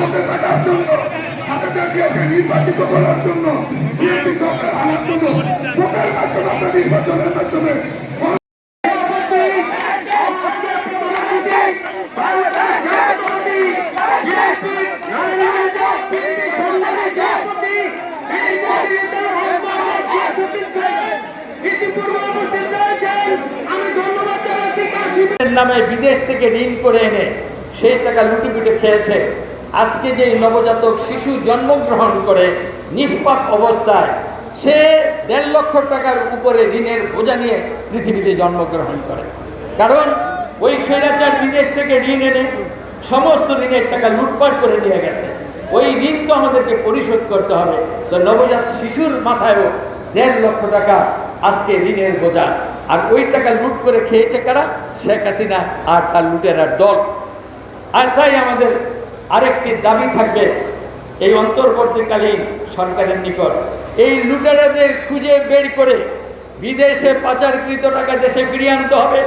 পথে কাটার জন্য নামে বিদেশ থেকে ঋণ করে এনে সেই টাকা লুটুপুটে খেয়েছে। আজকে যে নবজাতক শিশু জন্মগ্রহণ করে নিষ্পাপ অবস্থায়, সে দেড় লক্ষ টাকার উপরে ঋণের বোঝা নিয়ে পৃথিবীতে জন্মগ্রহণ করে। কারণ ওই স্বৈরাচার বিদেশ থেকে ঋণ এনে সমস্ত ঋণের টাকা লুটপাট করে নিয়ে গেছে। ওই ঋণ তো আমাদেরকে পরিশোধ করতে হবে। তো নবজাত শিশুর মাথায়ও দেড় লক্ষ টাকা আজকে ঋণের বোঝা। আর ওই টাকা লুট করে খেয়েছে কারা? শেখ হাসিনা আর তার লুটেরার দল। আর তাই আমাদের আরেকটি দাবি থাকবে এই অন্তর্বর্তীকালীন সরকারের নিকট। এই লুটেরাদের খুঁজে বের করে বিদেশে পাচারকৃত টাকা দেশে ফিরিয়ে আনতে হবে,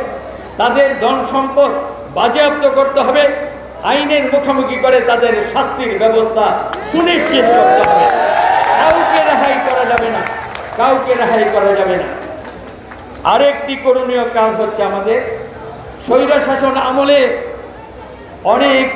তাদের ধন সম্পদ বাজেয়াপ্ত করতে হবে, আইনের মুখোমুখি করে তাদের শাস্তির ব্যবস্থা সুনিশ্চিত করতে হবে। কাউকে রেহাই করা যাবে না, কাউকে রেহাই করা যাবে না। আরেকটি করণীয় কাজ হচ্ছে আমাদের স্বৈর শাসন আমলে অনেক